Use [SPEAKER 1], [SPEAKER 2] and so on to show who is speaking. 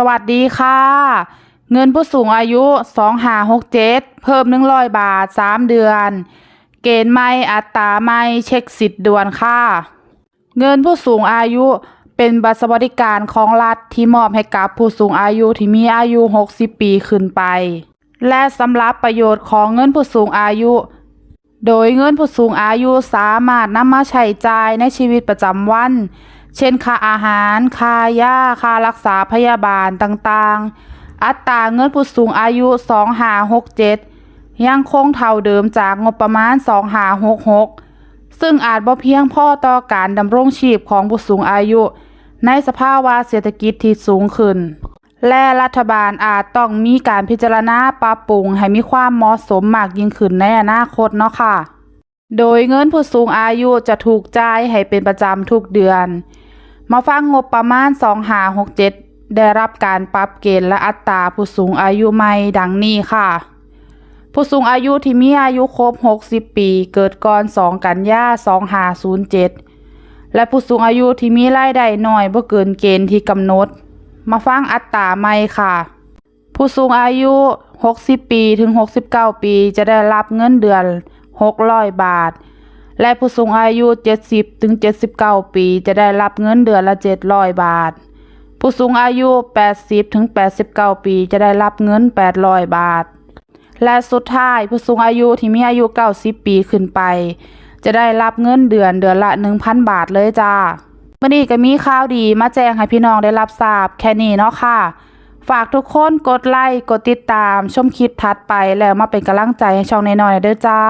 [SPEAKER 1] สวัสดีค่ะ เงินผู้สูงอายุ2567เพิ่ม100บาท3เดือน เกณฑ์ไม่อัตราไม่เช็คสิทธิ์ด่วนค่ะ เงินผู้สูงอายุเป็นบัตรสวัสดิการของรัฐที่มอบให้กับผู้สูงอายุที่มีอายุ 60 ปีขึ้นไป และสำหรับประโยชน์ของเงินผู้สูงอายุ โดยเงินผู้สูงอายุสามารถนำมาใช้จ่ายในชีวิตประจำวัน เช่นค่าอาหาร ค่ายา ค่ารักษาพยาบาลต่างๆ อัตราเงินผู้สูงอายุ 2567 ยังคงเท่าเดิมจากงบประมาณ 2566 ซึ่งอาจบ่เพียงพอต่อการดำรงชีพของผู้สูงอายุ ในสภาวะเศรษฐกิจที่สูงขึ้น และรัฐบาลอาจต้องมีการพิจารณาปรับปรุงให้มีความเหมาะสมมากยิ่งขึ้นในอนาคตเนาะค่ะ โดยเงินผู้สูงอายุจะถูกจ่ายให้เป็นประจำทุกเดือน มาฟังงบประมาณ 2567 ได้รับการปรับเกณฑ์และอัตราผู้สูงอายุใหม่ดังนี้ค่ะ ผู้สูงอายุที่มีอายุครบ 60 ปี เกิดก่อน 2 กันยา2507 และผู้สูงอายุที่มีรายได้น้อยบ่เกินเกณฑ์ที่กำหนด มาฟังอัตราใหม่ค่ะ ผู้สูงอายุ 60 ปีถึง 69 ปีจะได้รับเงินเดือน 600 บาท และผู้สูงอายุ 70 ถึง 79 ปีจะได้รับเงินเดือนละ 700 บาท ผู้สูงอายุ 80 ถึง 89 ปีจะได้รับเงิน 800 บาท และสุดท้ายผู้สูงอายุที่มีอายุ 90 ปีขึ้นไป จะได้รับเงินเดือนเดือนละ 1,000 บาทเลยจ้ามื่อนี้ก็มีข่าวดีมาแจ้งให้พี่น้องได้รับทราบแค่นี้เนาะค่ะ ฝากทุกคนกดไลค์กดติดตามชมคลิปถัดไปแล้วมาเป็นกำลังใจให้ช่องน้อยๆเด้อจ้า